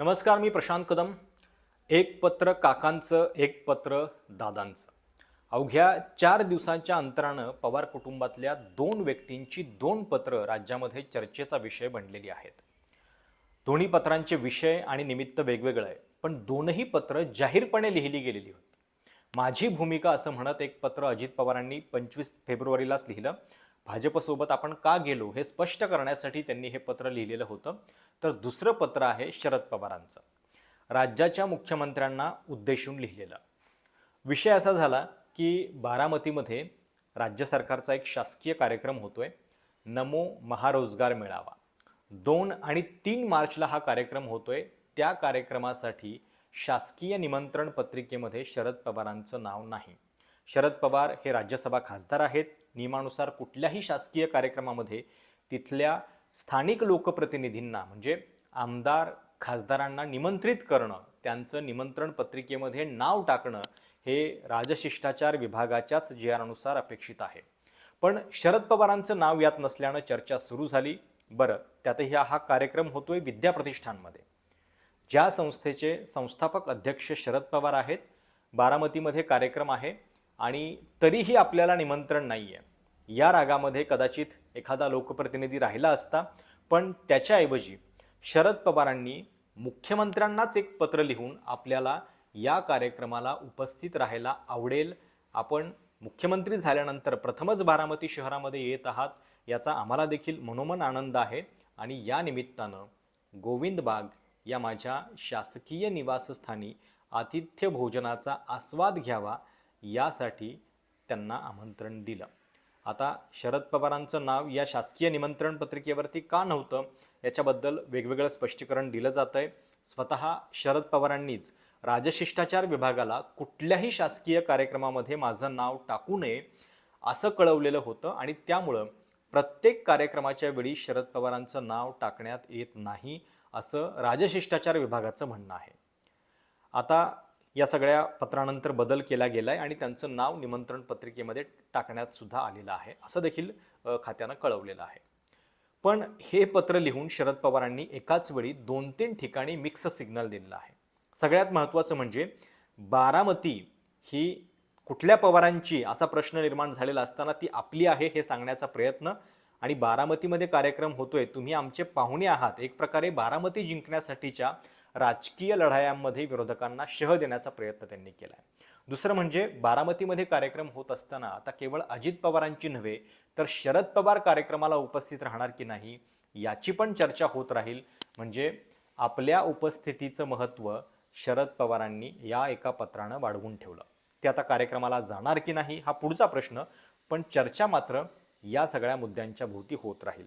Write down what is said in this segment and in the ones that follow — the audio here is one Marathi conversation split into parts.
नमस्कार मी प्रशांत कदम. एक पत्र काकांचं एक पत्र दादांचं. अवघ्या चार दिवसांच्या अंतरानं पवार कुटुंबातल्या दोन व्यक्तींची दोन पत्र राज्यामध्ये चर्चेचा विषय बनलेली आहेत. दोन्ही पत्रांचे विषय आणि निमित्त वेगवेगळं आहे पण दोनही पत्र जाहीरपणे लिहिली गेलेली होती. माझी भूमिका असं म्हणत एक पत्र अजित पवारांनी पंचवीस फेब्रुवारीलाच लिहिलं. भाजपसोबत आपण का गेलो हे स्पष्ट करण्यासाठी त्यांनी हे पत्र लिहिलेलं होतं. तर दुसरं पत्र आहे शरद पवारांचं. राज्याच्या मुख्यमंत्र्यांना उद्देशून लिहिलेलं. विषय असा झाला की बारामतीमध्ये राज्य सरकारचा एक शासकीय कार्यक्रम होतोय. नमो महारोजगार मेळावा. दोन आणि तीन मार्चला हा कार्यक्रम होतोय. त्या कार्यक्रमासाठी शासकीय निमंत्रण पत्रिकेमध्ये शरद पवारांचं नाव नाही. शरद पवार हे राज्यसभा खासदार आहेत. नियमानुसार कुठल्याही शासकीय कार्यक्रमामध्ये तिथल्या स्थानिक लोकप्रतिनिधींना म्हणजे आमदार खासदारांना निमंत्रित करणं त्यांचं निमंत्रण पत्रिकेमध्ये नाव टाकणं हे राजशिष्टाचार विभागाच्याच जी आरनुसार अपेक्षित आहे. पण शरद पवारांचं नाव यात नसल्यानं चर्चा सुरू झाली. बरं त्यातही हा हा कार्यक्रम होतोय विद्याप्रतिष्ठानमध्ये. ज्या संस्थेचे संस्थापक अध्यक्ष शरद पवार आहेत बारामतीमध्ये कार्यक्रम आहे आणि तरीही आपल्याला निमंत्रण नाही आहे या रागामध्ये कदाचित एखादा लोकप्रतिनिधी राहिला असता पण त्याच्याऐवजी शरद पवारांनी मुख्यमंत्र्यांनाच एक पत्र लिहून आपल्याला या कार्यक्रमाला उपस्थित राहायला आवडेल. आपण मुख्यमंत्री झाल्यानंतर प्रथमच बारामती शहरामध्ये येत आहात याचा आम्हाला देखील मनोमन आनंद आहे. आणि या निमित्तानं गोविंद बाग या माझ्या शासकीय निवासस्थानी आतिथ्य भोजनाचा आस्वाद घ्यावा यासाठी त्यांना आमंत्रण दिलं. आता शरद पवारांचं नाव या शासकीय निमंत्रण पत्रिकेवरती का नव्हतं याच्याबद्दल वेगवेगळं स्पष्टीकरण दिलं जातं आहे स्वतः शरद पवारांनीच राजशिष्टाचार विभागाला कुठल्याही शासकीय कार्यक्रमामध्ये माझं नाव टाकू नये असं कळवलेलं होतं आणि त्यामुळं प्रत्येक कार्यक्रमाच्या वेळी शरद पवारांचं नाव टाकण्यात येत नाही असं राजशिष्टाचार विभागाचं म्हणणं आहे. आता या सगळ्या पत्रानंतर बदल केला गेला आहे आणि त्यांचं नाव निमंत्रण पत्रिकेमध्ये टाकण्यात सुद्धा आलेलं आहे. असं देखील खात्यानं कळवलेलं आहे. पण हे पत्र लिहून शरद पवारांनी एकाच वेळी दोन तीन ठिकाणी मिक्स सिग्नल दिलेला आहे. सगळ्यात महत्त्वाचं म्हणजे बारामती ही कुठल्या पवारांची असा प्रश्न निर्माण झालेला असताना ती आपली आहे हे सांगण्याचा प्रयत्न आणि बारामतीमध्ये कार्यक्रम होतोय. तुम्ही आमचे पाहुणे आहात. एक प्रकारे बारामती जिंकण्यासाठीच्या राजकीय लढायांमध्ये विरोधकांना शह देण्याचा प्रयत्न त्यांनी केला आहे दुसरं म्हणजे बारामतीमध्ये कार्यक्रम होत असताना आता केवळ अजित पवारांची नव्हे तर शरद पवार कार्यक्रमाला उपस्थित राहणार की नाही याची पण चर्चा होत राहील. म्हणजे आपल्या उपस्थितीचं महत्त्व शरद पवारांनी या एका पत्रानं वाढवून ठेवलं. ते आता कार्यक्रमाला जाणार की नाही हा पुढचा प्रश्न. पण चर्चा मात्र या सगळ्या मुद्द्यांच्या भोवती होत राहील.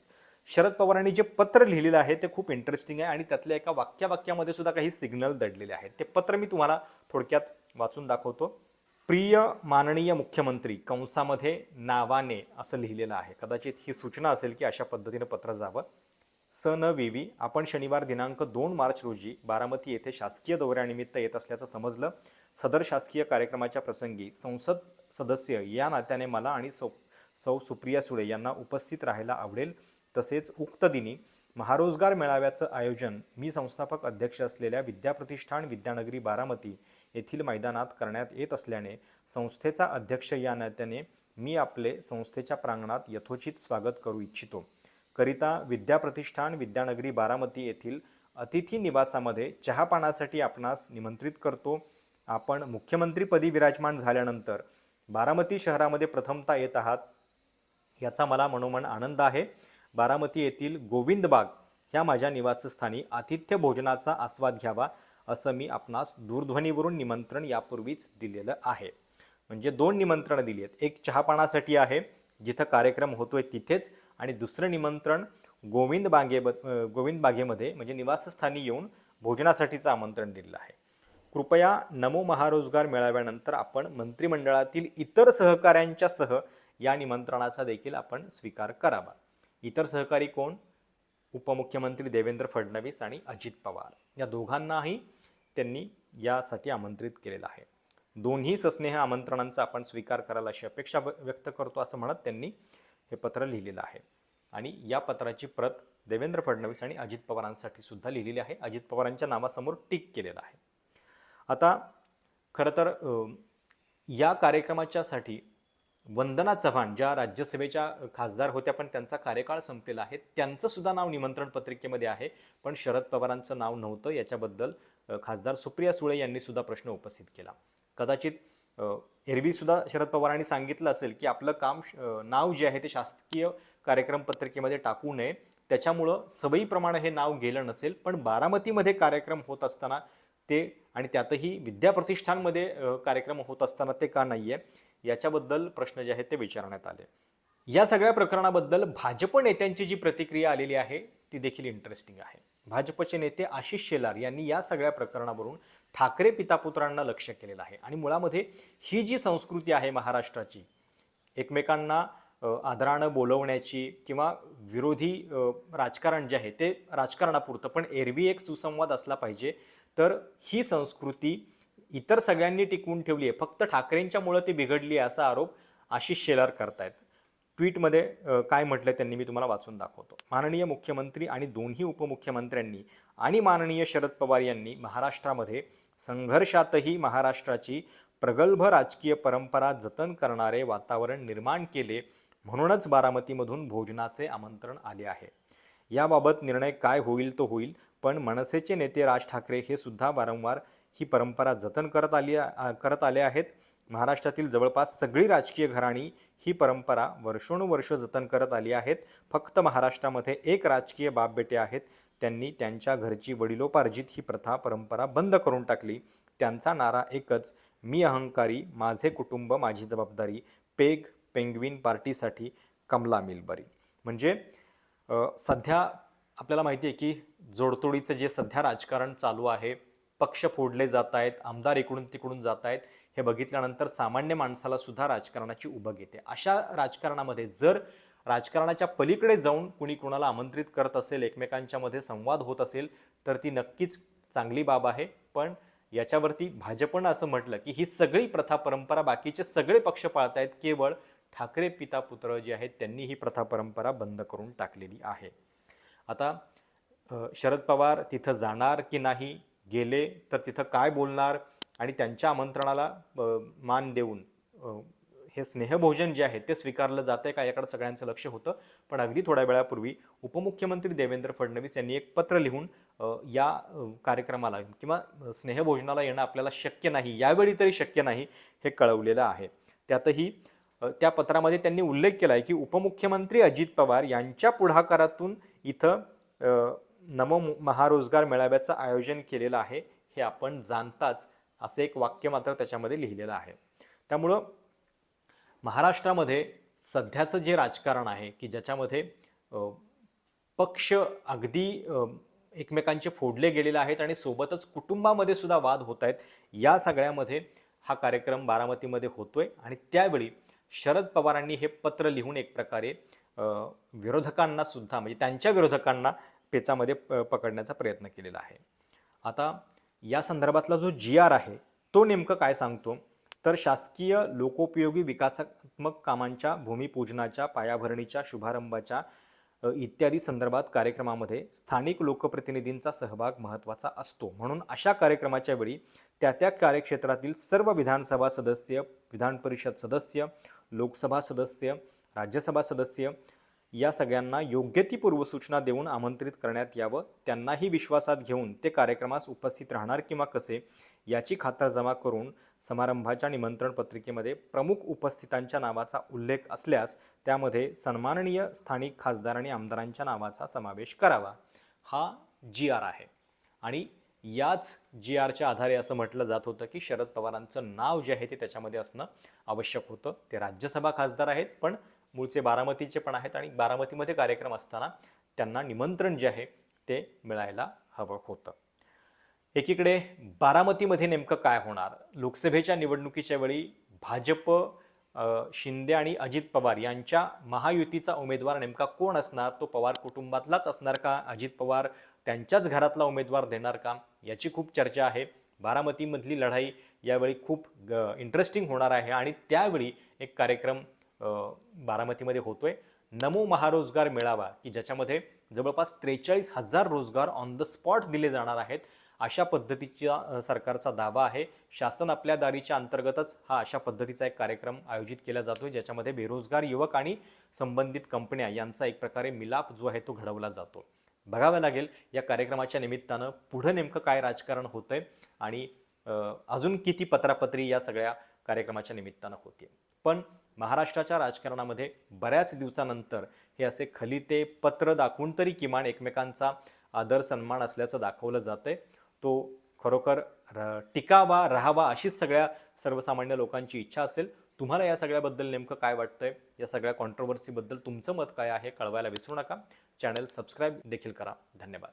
शरद पवारांनी जे पत्र लिहिलेलं आहे ते खूप इंटरेस्टिंग आहे आणि त्यातल्या एका वाक्या वाक्यामध्ये सुद्धा काही सिग्नल दडलेले आहेत. ते पत्र मी तुम्हाला थोडक्यात वाचून दाखवतो. प्रिय माननीय मुख्यमंत्री कंसामध्ये नावाने असं लिहिलेलं आहे. कदाचित ही सूचना असेल की अशा पद्धतीनं पत्र जावं. स न वेवी आपण शनिवार दिनांक दोन मार्च रोजी बारामती येथे शासकीय दौऱ्यानिमित्त येत असल्याचं समजलं. सदर शासकीय कार्यक्रमाच्या प्रसंगी संसद सदस्य या नात्याने मला आणि सौ सौ सुप्रिया सुळे यांना उपस्थित राहायला आवडेल. तसेच उक्त दिनी महारोजगार मेळाव्याचं आयोजन मी संस्थापक अध्यक्ष असलेल्या विद्याप्रतिष्ठान विद्यानगरी बारामती येथील मैदानात करण्यात येत असल्याने संस्थेचा अध्यक्ष या नात्याने मी आपले संस्थेच्या प्रांगणात यथोचित स्वागत करू इच्छितो. करिता विद्याप्रतिष्ठान विद्यानगरी बारामती येथील अतिथी निवासामध्ये चहापानासाठी आपणास निमंत्रित करतो. आपण मुख्यमंत्रीपदी विराजमान झाल्यानंतर बारामती शहरामध्ये प्रथमता येत आहात. याचा मला मनोमन आनंद आहे. बारामती येथील गोविंद बाग ह्या माझ्या निवासस्थानी आतिथ्य भोजनाचा आस्वाद घ्यावा असं मी आपणास दूरध्वनीवरून निमंत्रण यापूर्वीच दिलेलं आहे. म्हणजे दोन निमंत्रणं दिली आहेत. एक चहापानासाठी आहे जिथं कार्यक्रम होतोय तिथेच. आणि दुसरं निमंत्रण गोविंद बागे गोविंद बागेमध्ये म्हणजे निवासस्थानी येऊन भोजनासाठीचं आमंत्रण दिलेलं आहे. कृपया नमो महारोजगार मेळाव्यानंतर आपण मंत्रिमंडळातील इतर सहकाऱ्यांच्यासह या निमंत्रणाचा देखील आपण स्वीकार करावा. इतर सहकारी कोण? उपमुख्यमंत्री देवेंद्र फडणवीस आणि अजित पवार. या दोघांनाही त्यांनी यासाठी आमंत्रित केलेलं आहे. दोन्ही सस्नेह आमंत्रणांचा आपण स्वीकार करायला अशी अपेक्षा व्यक्त करतो असं म्हणत त्यांनी हे पत्र लिहिलेलं आहे. आणि या पत्राची प्रत देवेंद्र फडणवीस आणि अजित पवारांसाठी सुद्धा लिहिलेली आहे. अजित पवारांच्या नावासमोर टिक केलेलं आहे. आता खरं तर या कार्यक्रमाच्यासाठी वंदना चव्हाण ज्या राज्यसभेच्या खासदार होत्या पण त्यांचा कार्यकाळ संपलेला आहे. त्यांचं सुद्धा नाव निमंत्रण पत्रिकेमध्ये आहे पण शरद पवारांचं नाव नव्हतं. याच्याबद्दल खासदार सुप्रिया सुळे यांनी सुद्धा प्रश्न उपस्थित केला. कदाचित अ, एरवी सुद्धा शरद पवारांनी सांगितलं असेल की आपलं काम नाव जे आहे ते शासकीय कार्यक्रम पत्रिकेमध्ये टाकू नये. त्याच्यामुळं सवयीप्रमाणे हे नाव गेलं नसेल पण बारामतीमध्ये कार्यक्रम होत असताना ते आणि त्यातही विद्याप्रतिष्ठानमध्ये कार्यक्रम होत असताना ते का नाही आहे याच्याबद्दल प्रश्न जे आहेत ते विचारण्यात आले. या सगळ्या प्रकरणाबद्दल भाजप नेत्यांची जी प्रतिक्रिया आलेली आहे ती देखील इंटरेस्टिंग आहे. भाजपचे नेते आशिष शेलार यांनी या सगळ्या प्रकरणावरून ठाकरे पितापुत्रांना लक्ष केलेलं आहे. आणि मुळामध्ये ही जी संस्कृती आहे महाराष्ट्राची एकमेकांना आदरानं बोलवण्याची किंवा विरोधी राजकारण जे आहे ते राजकारणापुरतं पण एरवी एक सुसंवाद असला पाहिजे तर ही संस्कृती इतर सगळ्यांनी टिकवून ठेवली आहे. फक्त ठाकरेंच्यामुळं ती बिघडली आहे असा आरोप आशिष शेलार करतायत. ट्विटमध्ये काय म्हटलं त्यांनी मी तुम्हाला वाचून दाखवतो. माननीय मुख्यमंत्री आणि दोन्ही उपमुख्यमंत्र्यांनी आणि माननीय शरद पवार यांनी महाराष्ट्रामध्ये संघर्षातही महाराष्ट्राची प्रगल्भ राजकीय परंपरा जतन करणारे वातावरण निर्माण केले म्हणूनच बारामतीमधून भोजनाचे आमंत्रण आले आहे. याबाबत निर्णय काय होईल तो होईल. पण मनसेचे नेते राज ठाकरे हे सुद्धा वारंवार ही परंपरा जतन करत आली करत आले आहेत. महाराष्ट्रातील जवळपास सगळी राजकीय घराणी ही परंपरा वर्षोनुवर्ष जतन करत आली आहेत. फक्त महाराष्ट्रामध्ये एक राजकीय बाप बेटे आहेत. त्यांनी त्यांच्या घरची वडिलोपार्जित ही प्रथा परंपरा बंद करून टाकली. त्यांचा नारा एकच मी अहंकारी माझे कुटुंब माझी जबाबदारी पेग पेंग्विन पार्टीसाठी कमला मिलबरी. म्हणजे सध्या आपल्याला माहिती आहे की जोडतोडीचं जे सध्या राजकारण चालू आहे पक्ष फोडले जात आहेत आमदार इकडून तिकडून जात आहेत हे बघितल्यानंतर सामान्य माणसाला सुद्धा राजकारणाची उभं येते. अशा राजकारणामध्ये जर राजकारणाच्या पलीकडे जाऊन कुणी कुणाला आमंत्रित करत असेल एकमेकांच्यामध्ये संवाद होत असेल तर ती नक्कीच चांगली बाब आहे. पण याच्यावरती भाजपनं असं म्हटलं की ही सगळी प्रथा परंपरा बाकीचे सगळे पक्ष पाळत आहेत केवळ ठाकरे पिता पुत्र जे आहेत त्यांनी ही प्रथा परंपरा बंद करून टाकलेली आहे. आता शरद पवार तिथं जाणार की नाही गेले तर तिथं काय बोलणार आणि त्यांच्या आमंत्रणाला मान देऊन हे स्नेहभोजन जे आहे ते स्वीकारलं जातं आहे का याकडे सगळ्यांचं लक्ष होतं. पण अगदी थोड्या वेळापूर्वी उपमुख्यमंत्री देवेंद्र फडणवीस यांनी एक पत्र लिहून या कार्यक्रमाला किंवा स्नेहभोजनाला येणं आपल्याला शक्य नाही यावेळी तरी शक्य नाही हे कळवलेलं आहे. त्यातही त्या पत्रामध्ये त्यांनी उल्लेख केला आहे की उपमुख्यमंत्री अजित पवार यांच्या पुढाकारातून इथं नमो महारोजगार मेळाव्याचं आयोजन केलेलं आहे. हे आपण जाणताच असं एक वाक्य मात्र त्याच्यामध्ये लिहिलेलं आहे. त्यामुळं महाराष्ट्रामध्ये सध्याचं जे राजकारण आहे की ज्याच्यामध्ये पक्ष अगदी एकमेकांचे फोडले गेलेले आहेत आणि सोबतच कुटुंबामध्ये सुद्धा वाद होत आहेत या सगळ्यामध्ये हा कार्यक्रम बारामतीमध्ये होतोय आणि त्यावेळी शरद पवारांनी हे पत्र लिहून एक प्रकारे विरोधकांना सुद्धा म्हणजे त्यांच्या विरोधकांना पेचामध्ये प- पकडण्याचा प्रयत्न केलेला आहे. आता या संदर्भातला जो जी आर आहे तो नेमकं काय सांगतो? तर शासकीय लोकोपयोगी विकासात्मक कामांच्या भूमिपूजनाच्या पायाभरणीच्या शुभारंभाच्या इत्यादी संदर्भात कार्यक्रमामध्ये स्थानिक लोकप्रतिनिधींचा सहभाग महत्त्वाचा असतो. म्हणून अशा कार्यक्रमाच्या वेळी त्या त्या कार्यक्षेत्रातील सर्व विधानसभा सदस्य विधान परिषद सदस्य लोकसभा सदस्य राज्यसभा सदस्य या सगळ्यांना योग्य ती पूर्वसूचना देऊन आमंत्रित करण्यात यावं त्यांनाही विश्वासात घेऊन ते कार्यक्रमास उपस्थित राहणार किंवा कसे याची खातरजमा करून समारंभाच्या निमंत्रण पत्रिकेमध्ये प्रमुख उपस्थितांच्या नावाचा उल्लेख असल्यास त्यामध्ये सन्माननीय स्थानिक खासदार आणि आमदारांच्या नावाचा समावेश करावा. हा जी आर आहे. आणि याच जी आरच्या आधारे असं म्हटलं जात होतं की शरद पवारांचं नाव जे आहे ते त्याच्यामध्ये असणं आवश्यक होतं. ते राज्यसभा खासदार आहेत पण मूळचे बारामतीचे पण आहेत आणि बारामतीमध्ये कार्यक्रम असताना त्यांना निमंत्रण जे आहे ते मिळायला हवं होतं. एकीकडे बारामतीमध्ये नेमकं काय होणार? लोकसभेच्या निवडणुकीच्या वेळी भाजप शिंदे आणि अजित पवार यांच्या महायुतीचा उमेदवार नेमका कोण असणार? तो पवार कुटुंबातलाच असणार का? अजित पवार त्यांच्याच घरातला उमेदवार देणार का? याची खूप चर्चा आहे. बारामतीमधली लढाई यावेळी खूप इंटरेस्टिंग होणार आहे आणि त्यावेळी एक कार्यक्रम बारामतीमध्ये होतोय. नमो महारोजगार मेळावा की ज्याच्यामध्ये जवळपास त्रेचाळीस हजार रोजगार ऑन द स्पॉट दिले जाणार आहेत अशा पद्धतीचा सरकारचा दावा आहे. शासन आपल्या दारीच्या अंतर्गतच हा अशा पद्धतीचा एक कार्यक्रम आयोजित केला जातो आहे ज्याच्यामध्ये बेरोजगार युवक आणि संबंधित कंपन्या यांचा एक प्रकारे मिलाप जो आहे तो घडवला जातो. बघावं लागेल या कार्यक्रमाच्या निमित्तानं पुढं नेमकं काय राजकारण होतं आहे आणि अजून किती पत्रापत्री या सगळ्या कार्यक्रमाच्या निमित्तानं होते पण महाराष्ट्राच्या राजकारणामध्ये बऱ्याच दिवसानंतर हे असे खलिते पत्र दाखवून तरी किमान एकमेकांचा आदर सन्मान असल्याचं दाखवलं जातंय. तो खरोखर र टिकावा राहावा अशीच सगळ्या सर्वसामान्य लोकांची इच्छा असेल. तुम्हाला या सगळ्याबद्दल नेमकं काय वाटतंय? या सगळ्या कॉन्ट्रोवर्सीबद्दल तुमचं मत काय आहे? कळवायला विसरू नका. चॅनल सबस्क्राईब देखील करा. धन्यवाद.